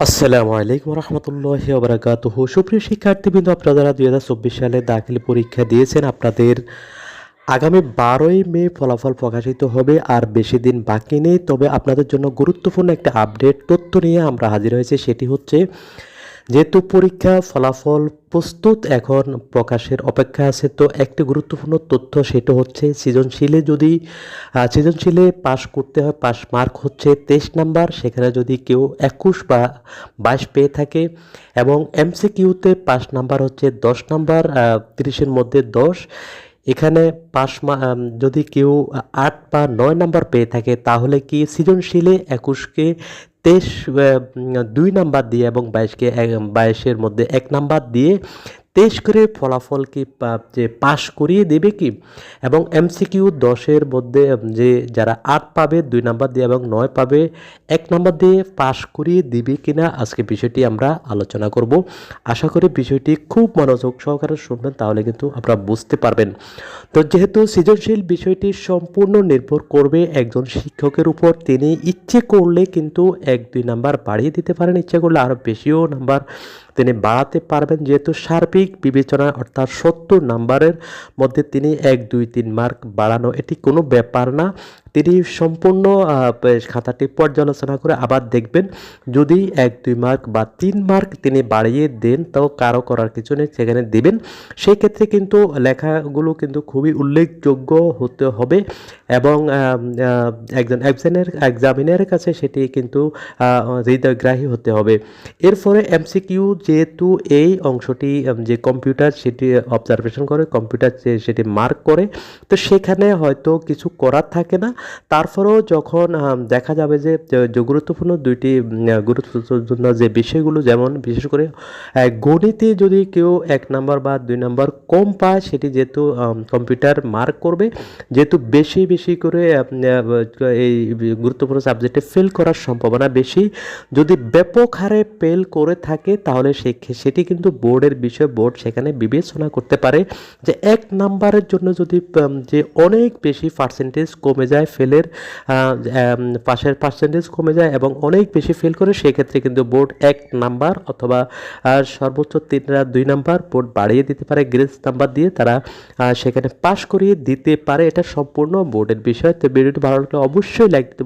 আসসালামু আলাইকুম রহমতুল্লাহ ওবরাকাতুহ সুপ্রিয় শিক্ষার্থীবৃন্দ, আপনারা দু হাজার চব্বিশ সালে দাখিল পরীক্ষা দিয়েছেন, আপনাদের আগামী বারোই মে ফলাফল প্রকাশিত হবে আর বেশি দিন বাকি নেই। তবে আপনাদের জন্য গুরুত্বপূর্ণ একটা আপডেট তথ্য নিয়ে আমরা হাজির হয়েছি, সেটি হচ্ছে যেহেতু পরীক্ষা ফলাফল প্রস্তুত এখন প্রকাশের অপেক্ষা আছে, তো একটি গুরুত্বপূর্ণ তথ্য সেটা হচ্ছে সৃজনশীলে যদি সৃজনশীলে পাশ করতে হয় পাস মার্ক হচ্ছে তেইশ নাম্বার, সেখানে যদি কেউ একুশ বা বাইশ পেয়ে থাকে এবং এমসিকিউতে পাস নাম্বার হচ্ছে দশ নাম্বার তিরিশের মধ্যে দশ, এখানে পাস মা- যদি কেউ আট বা নয় নাম্বার পেয়ে থাকে, তাহলে কি সৃজনশীলে একুশকে তেইশ দুই নাম্বার দিয়ে এবং বাইশকে বাইশের মধ্যে এক নাম্বার দিয়ে তেইশ করে ফলাফল কি যে পাশ করিয়ে দেবে কি? এবং এমসিকিউ দশের মধ্যে যে যারা আট পাবে, দুই নাম্বার দিয়ে এবং নয় পাবে, এক নাম্বার দিয়ে পাশ করিয়ে দিবে কিনা আজকে বিষয়টি আমরা আলোচনা করব। আশা করি বিষয়টি খুব মনোযোগ সহকারে শুনবেন, তাহলে কিন্তু আপনারা বুঝতে পারবেন। তো যেহেতু সৃজনশীল বিষয়টি সম্পূর্ণ নির্ভর করবে একজন শিক্ষকের উপর, তিনি ইচ্ছে করলে কিন্তু এক, দুই নাম্বার বাড়িয়ে দিতে পারেন, ইচ্ছে করলে আরও বেশিও নাম্বার তিনি বাড়াতে পারবেন। যেহেতু সার্বিক বিবেচনা অর্থাৎ সত্তর নাম্বারের মধ্যে তিনি এক, দুই, তিন মার্ক বাড়ানো, এটি কোনো ব্যাপার না। তিনি সম্পূর্ণ খাতাটি পর্যালোচনা করে আবার দেখবেন, যদি এক, দুই মার্ক বা তিন মার্ক তিনি বাড়িয়ে দেন তাও কারও করার কিছু নেই, সেখানে দেবেন। সেই ক্ষেত্রে কিন্তু লেখাগুলো কিন্তু খুবই উল্লেখযোগ্য হতে হবে এবং একজন একজনের এক্সামিনের কাছে সেটি কিন্তু হৃদয়গ্রাহী হতে হবে। এরপরে এমসিকিউ যেহেতু এই অংশটি যে কম্পিউটার সেটি অবজারভেশন করে, কম্পিউটার সেটি মার্ক করে, তো সেখানে হয়তো কিছু করার থাকে না। তারপরেও যখন দেখা যাবে যে গুরুত্বপূর্ণ দুইটি গুরুত্বপূর্ণ যে বিষয়গুলো যেমন, বিশেষ করে গণিতে যদি কেউ এক নাম্বার বা দুই নাম্বার কম পায়, সেটি যেহেতু কম্পিউটার মার্ক করবে, যেহেতু বেশি বেশি করে এই গুরুত্বপূর্ণ সাবজেক্টে ফেল করার সম্ভাবনা বেশি। যদি ব্যাপক হারে ফেল করে থাকে, তাহলে সে, সেটি কিন্তু বোর্ডের বিষয়, বোর্ড সেখানে বিবেচনা করতে পারে যে, এক নাম্বারের জন্য যদি যে অনেক বেশি পার্সেন্টেজ কমে যায় ফেলের পাশের পার্সেন্টেজ কমে যায় এবং অনেক বেশি ফেল করে, সেক্ষেত্রে কিন্তু বোর্ড এক নাম্বার অথবা সর্বোচ্চ তিন দুই নাম্বার বোর্ড বাড়িয়ে দিতে পারে, গ্রেস নাম্বার দিয়ে তারা সেখানে পাশ করিয়ে দিতে পারে। এটা সম্পূর্ণ বোর্ডের বিষয়। তো ভিডিওটি ভালো লাগলে অবশ্যই লাইক দিতে